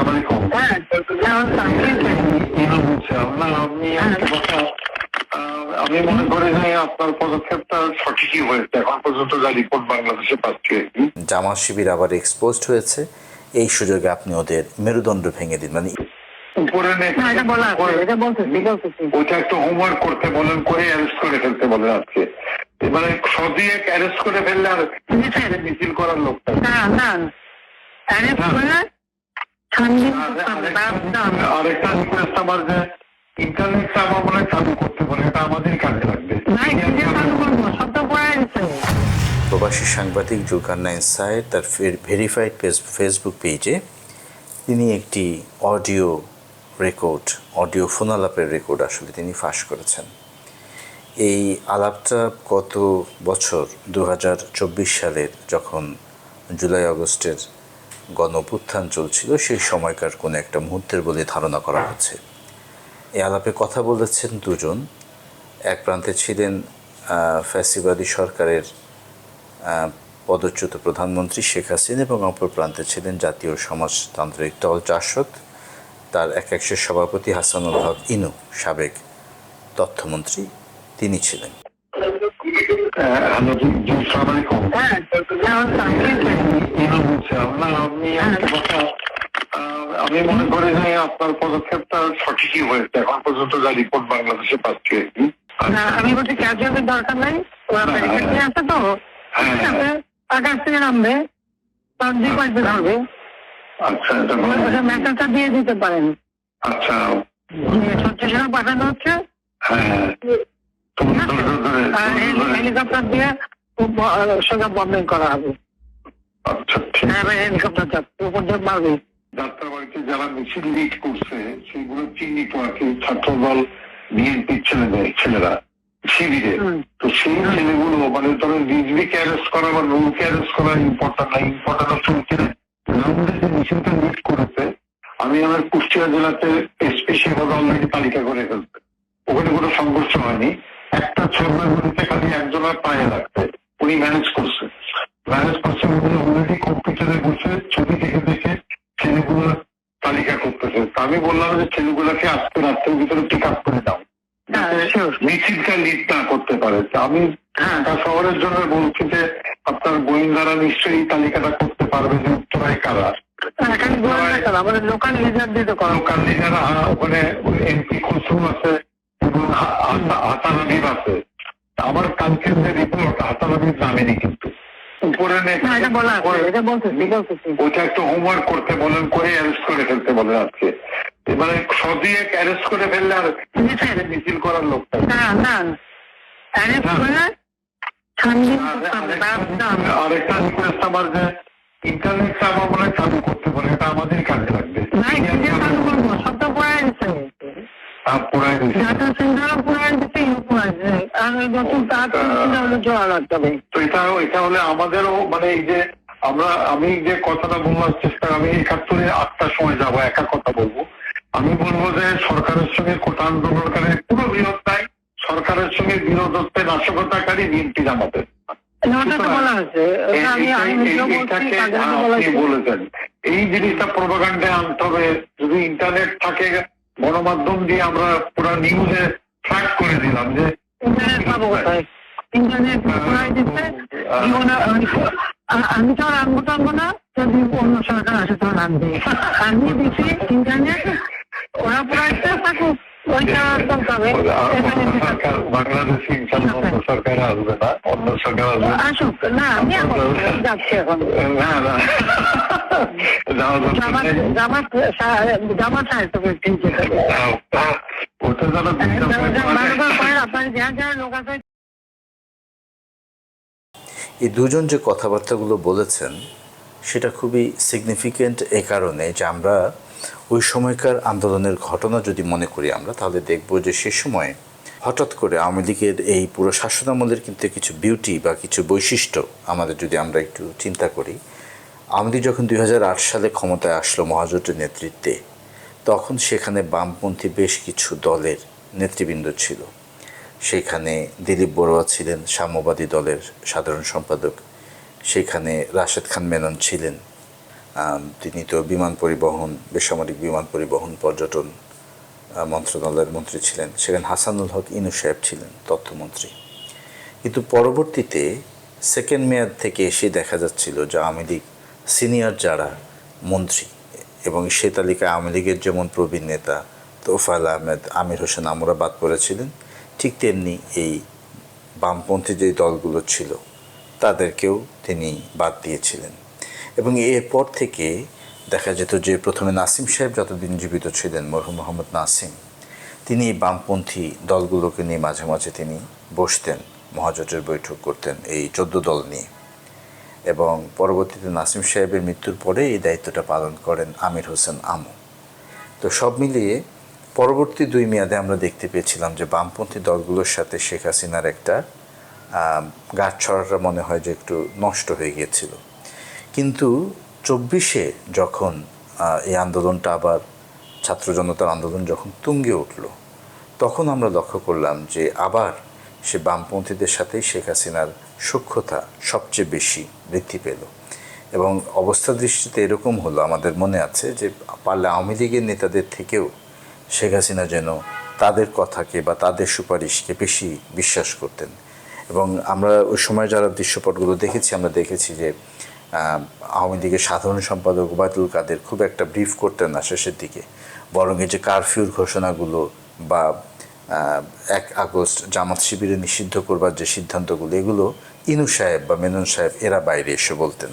আলাইকুম হ্যাঁ এখন সামনে ইমাম বলছিলাম না আপনি একটা কথা আহ, আমি মনে করি যে আপনার পদক্ষেপটা সঠিকই হয়েছে। এখন পর্যন্ত যা রিপোর্ট বাংলাদেশে পাচ্ছি আর কি। জামাত শিবির আবার এক্সপোজড হয়েছে। এই সুযোগে আপনি ওদের মেরুদণ্ড ভেঙে দিন। মানে উপরে বলতেছি ওইটা হোমওয়ার্ক করতে বলেন করে অ্যারেস্ট করে ফেলতে বলেন আজকে। মানে সদিয়ে অ্যারেস্ট করে ফেললে আর মিছিল করার লোকটা না না আরেকটা রিকোয়েস্ট আমার যে ইন্টারনেটটা আমার মনে চালু করতে এটা কাজে লাগবে প্রবাসী সাংবাদিক জুলকারনাইন সাহেব তার ভেরিফাইড ফেসবুক পেজে তিনি একটি অডিও রেকর্ড অডিও ফোন আলাপের রেকর্ড আসলে তিনি ফাঁস করেছেন এই আলাপটা গত বছর দু হাজার চব্বিশ সালের যখন জুলাই আগস্টের গণ অভ্যুত্থান চলছিল, সেই সময়কার কোনো একটা মুহূর্তের বলে ধারণা করা হচ্ছে। এই আলাপে কথা বলেছেন দুজন। এক প্রান্তে ছিলেন ফ্যাসিবাদী সরকারের পদচ্যুত প্রধানমন্ত্রী শেখ হাসিনা এবং অপর প্রান্তে ছিলেন জাতীয় সমাজতান্ত্রিক দল জাসদ। তার এক একশের সভাপতি হাসানুল হক ইনু, সাবেক তথ্যমন্ত্রী, তিনি ছিলেন। হ্যালো জি জি সালাম আলাইকুম হ্যাঁ এখন সামনে ইমাম বলছিলাম না আপনি আহ, আমি মনে করি যে আপনার পদক্ষেপটা সঠিকই হয়েছে। এখন পর্যন্ত যা রিপোর্ট বাংলাদেশে পাচ্ছি আর। না আমি বলছি ক্যাজুয়ালের দরকার নাই ওরা ব্যারিকেড নিয়ে আসে তো ঠিক আছে আকাশ থেকে নামবে তার দুই পাশে ধরবে আচ্ছা মেসেজটা দিয়ে দিতে পারেন। আচ্ছা। যে পাঠানো হচ্ছে। হ্যাঁ। হেলিকপ্টার দিয়ে সোজা বম্বিং করা হবে। আচ্ছা ঠিক হ্যাঁ হেলিকপ্টার যাচ্ছে উপর দিয়ে মারবে যাত্রাবাড়িতে যারা মিছিল লিড করছে সেগুলো চিহ্নিত আর কি ছাত্রদল বিএনপির ছেলেদের ছেলেরা শিবিরে তো সেই ছেলেগুলো মানে ধরো রিজভিকে অ্যারেস্ট করা বা নুরকে অ্যারেস্ট করা ইম্পর্টেন্ট না ইম্পর্টেন্ট হচ্ছে ওই ছেলে যে মিছিলটা লিড করেছে আমি আমার কুষ্টিয়া জেলাতে এসপি অলরেডি তালিকা করে ফেলছে। ওখানে কোনো সংঘর্ষ হয়নি। একটা ছবিতে খালি একজনের পায়ে লাগছে উনি ম্যানেজ করছে। ম্যানেজ করছে উনি অলরেডি কম্পিউটারে বসে ছবি দেখে দেখে ছেলেগুলোর তালিকা করতেছে। তা আমি বললাম যে ছেলেগুলোকে আজকে রাত্রের ভিতরে পিক আপ করে দাও। হ্যাঁ. মিছিলটা লিড না করতে পারে। তা আমি ঢাকা শহরের জন্য বলছি যে আপনার গোয়েন্দারা নিশ্চয়ই তালিকাটা করতে পারবে যে উত্তরায় কারা। লোকাল লিডার দিয়ে তো করো লোকাল লিডার ওখানে এমপি কুসুম আছে। হাতানবির আছে। আমার কালকের যে রিপোর্ট হাতানবির নামেনি কিন্তু। উপরে next- না এটা বলা আছে এটা বলতেছি বলতেছি ওইটা একটু হোমওয়ার্ক করতে বলেন করে অ্যারেস্ট করে ফেলতে বলেন আজকে। সদিয়ে অ্যারেস্ট করে ফেললে আর মিছিল করার লোকটা না না। অ্যারেস্ট করে ঠান্ডি আরেকটা রিকোয়েস্ট আমার যে ইন্টারনেটটা আমার মনে হয় চালু করতে বলে এটা আমাদের কাজে লাগবে। আহ, পুরাই দিছে। তো এটা এটা হলে আমাদেরও মানে এই যে আমরা আমি যে কথাটা বলবার চেষ্টা আমি একাত্তরে আটটার সময় যাব একা কথা বলব। আমি বলব যে সরকারের সঙ্গে কোটা আন্দোলনকারী কোনো বিরোধ নাই সরকারের সঙ্গে বিরোধত্বে নাশকতাকারী বিএনপি জামাতের। এই জিনিসটা প্রোপাগান্ডে আনতে হবে। যদি ইন্টারনেট থাকে গণমাধ্যম দিয়ে আমরা পুরো নিউজে করে দিলাম যে ইন্টারনেট পাবো কোথায়? ইন্টারনেট দিচ্ছে জীবনে আমি তো আর আনব টানবো না। যদি অন্য সরকার আসে তখন আনবে। আমি দিচ্ছি ইন্টারনেট? ওরা পড়াইতে থাকুক বাংলাদেশে অন্য সরকার আসবে না অন্য সরকার আসবে আসুক। না আমি যাচ্ছি এখন। না না। ওটা যারা এই দুজন যে কথাবার্তাগুলো বলেছেন সেটা খুবই সিগনিফিক্যান্ট এই কারণে যে আমরা ওই সময়কার আন্দোলনের ঘটনা যদি মনে করি আমরা তাহলে দেখব যে সে সময় হঠাৎ করে আওয়ামী লীগের এই পুরো শাসনামলের কিন্তু কিছু বিউটি বা কিছু বৈশিষ্ট্য আমাদের যদি আমরা একটু চিন্তা করি আওয়ামী লীগ যখন দুই হাজার আট সালে ক্ষমতায় আসলো মহাজোটের নেতৃত্বে তখন সেখানে বামপন্থী বেশ কিছু দলের নেতৃবৃন্দ ছিল। সেখানে দিলীপ বড়ুয়া ছিলেন, সাম্যবাদী দলের সাধারণ সম্পাদক। সেখানে রাশেদ খান মেনন ছিলেন। তিনি তো বিমান পরিবহন, বেসামরিক বিমান পরিবহন পর্যটন মন্ত্রণালয়ের মন্ত্রী ছিলেন। সেখানে হাসানুল হক ইনু সাহেব ছিলেন তথ্যমন্ত্রী। কিন্তু পরবর্তীতে সেকেন্ড মেয়াদ থেকে এসে দেখা যাচ্ছিল যে আওয়ামী লীগ সিনিয়র যারা মন্ত্রী এবং সে তালিকায় আওয়ামী লীগের যেমন প্রবীণ নেতা তোফাল আহমেদ, আমির হোসেন আমরা বাদ পড়েছিলেন, ঠিক তেমনি এই বামপন্থী যে দলগুলো ছিল, তাদেরকেও তিনি বাদ দিয়েছিলেন। এবং এরপর থেকে দেখা যেত যে প্রথমে নাসিম সাহেব যতদিন জীবিত ছিলেন, মরহুম মোহাম্মদ নাসিম, তিনি বামপন্থী দলগুলোকে নিয়ে মাঝে মাঝে তিনি বসতেন, মহাজোটের বৈঠক করতেন এই চোদ্দ দল নিয়ে। এবং পরবর্তীতে নাসিম সাহেবের মৃত্যুর পরে এই দায়িত্বটা পালন করেন আমির হোসেন আমু। তো সব মিলিয়ে পরবর্তী দুই মেয়াদে আমরা দেখতে পেয়েছিলাম যে বামপন্থী দলগুলোর সাথে শেখ হাসিনার একটা গাছ ছড়াটা মনে হয় যে একটু নষ্ট হয়ে গিয়েছিল। কিন্তু চব্বিশে যখন এই আন্দোলনটা আবার ছাত্র জনতার আন্দোলন যখন তুঙ্গে উঠল, তখন আমরা লক্ষ্য করলাম যে আবার সে বামপন্থীদের সাথেই শেখ হাসিনার সূক্ষ্মতা সবচেয়ে বেশি বৃদ্ধি পেল। এবং অবস্থা দৃষ্টিতে এরকম হলো, আমাদের মনে আছে যে, পারলে আওয়ামী লীগের নেতাদের থেকেও শেখ হাসিনা যেন তাদের কথাকে বা তাদের সুপারিশকে বেশি বিশ্বাস করতেন। এবং আমরা ওই সময় যারা দৃশ্যপটগুলো দেখেছি, আমরা দেখেছি যে আওয়ামী লীগের সাধারণ সম্পাদক ওবায়দুল কাদের খুব একটা ব্রিফ করতেন না শেষের দিকে। বরং এই যে কারফিউর ঘোষণাগুলো বা এক আগস্ট জামাত শিবিরে নিষিদ্ধ করবার যে সিদ্ধান্তগুলো, এগুলো ইনু সাহেব বা মেনন সাহেব এরা বাইরে এসে বলতেন।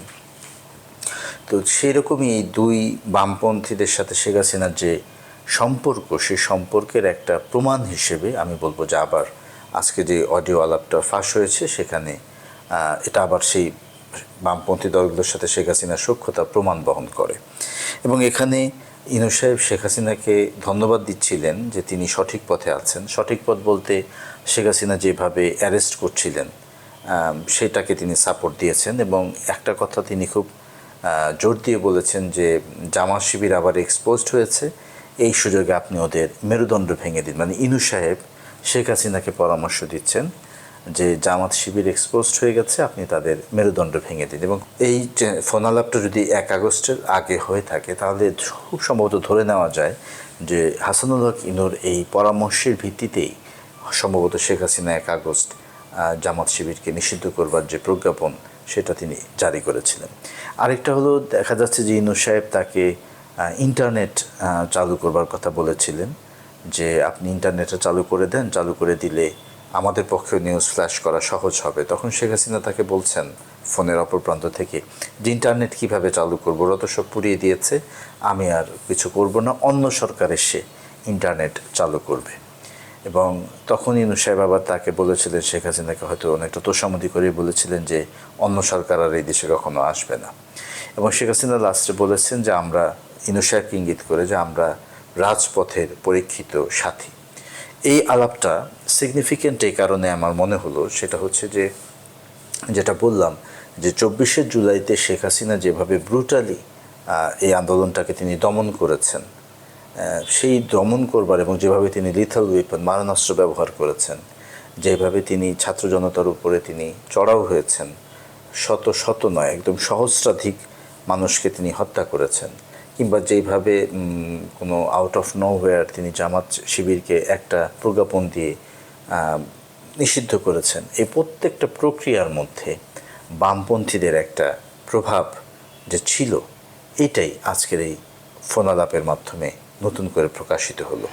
তো সেই রকমই এই দুই বামপন্থীদের সাথে শেখ হাসিনার যে সম্পর্ক, সেই সম্পর্কের একটা প্রমাণ হিসেবে আমি বলব যে আবার আজকে যে অডিও আলাপটা ফাঁস হয়েছে, সেখানে এটা আবার সেই বামপন্থী দলগুলোর সাথে শেখ হাসিনার সক্ষতা প্রমাণ বহন করে। এবং এখানে ইনু সাহেব, শেখ হাসিনাকে ধন্যবাদ দিচ্ছিলেন যে তিনি সঠিক পথে আছেন। সঠিক পথ বলতে শেখ হাসিনা যেভাবে অ্যারেস্ট করছিলেন সেটাকে তিনি সাপোর্ট দিয়েছেন এবং একটা কথা তিনি খুব জোর দিয়ে বলেছেন যে জামা শিবির আবার এক্সপোজড হয়েছে, এই সুযোগে আপনি ওদের মেরুদণ্ড ভেঙে দিন। মানে ইনু সাহেব শেখ হাসিনাকে পরামর্শ দিচ্ছেন। যে জামাত শিবির এক্সপোজড হয়ে গেছে, আপনি তাদের মেরুদণ্ড ভেঙে দিন। এবং এই ফোনালাপটা যদি এক আগস্টের আগে হয়ে থাকে, তাহলে খুব সম্ভবত ধরে নেওয়া যায় যে হাসানুল হক ইনুর এই পরামর্শের ভিত্তিতেই সম্ভবত শেখ হাসিনা এক আগস্ট জামাত শিবিরকে নিষিদ্ধ করবার যে প্রজ্ঞাপন, সেটা তিনি জারি করেছিলেন। আরেকটা হলো, দেখা যাচ্ছে যে ইনু সাহেব তাকে ইন্টারনেট চালু করবার কথা বলেছিলেন, যে আপনি ইন্টারনেটটা চালু করে দেন, চালু করে দিলে আমাদের পক্ষে নিউজ ফ্ল্যাশ করা সহজ হবে। তখন শেখ হাসিনা তাকে বলছেন, ফোনের অপর প্রান্ত থেকে, যে ইন্টারনেট কীভাবে চালু করব? ওরা তো সব পুড়িয়ে দিয়েছে, আমি আর কিছু করব না, অন্য সরকার এসে ইন্টারনেট চালু করবে। এবং তখন ইনু সাহেব আবার তাকে বলেছিলেন, শেখ হাসিনাকে হয়তো অনেকটা তোষামতি করে বলেছিলেন যে, অন্য সরকার আর এই দেশে কখনো আসবে না। এবং শেখ হাসিনা লাস্টে বলেছেন যে, আমরা, ইনু সাহেবকে ইঙ্গিত করে যে, আমরা রাজপথের পরীক্ষিত সাথী। এই আলাপটা সিগনিফিক্যান্ট এই কারণে আমার মনে হলো, সেটা হচ্ছে যে, যেটা বললাম যে চব্বিশে জুলাইতে শেখ হাসিনা যেভাবে ব্রুটালি এই আন্দোলনটাকে তিনি দমন করেছেন সেই দমন করবার এবং যেভাবে তিনি লিথাল উইপন মারণাস্ত্র ব্যবহার করেছেন, যেভাবে তিনি ছাত্র জনতার উপরে তিনি চড়াও হয়েছেন, শত শত নয়, একদম সহস্রাধিক মানুষকে তিনি হত্যা করেছেন কিংবা যেইভাবে কোনো আউট অফ নো তিনি জামাত শিবিরকে একটা প্রজ্ঞাপন দিয়ে নিষিদ্ধ করেছেন। এই প্রত্যেকটা প্রক্রিয়ার মধ্যে বামপন্থীদের একটা প্রভাব যে ছিল, এটাই আজকের এই ফোনালাপের মাধ্যমে নতুন করে প্রকাশিত হলো।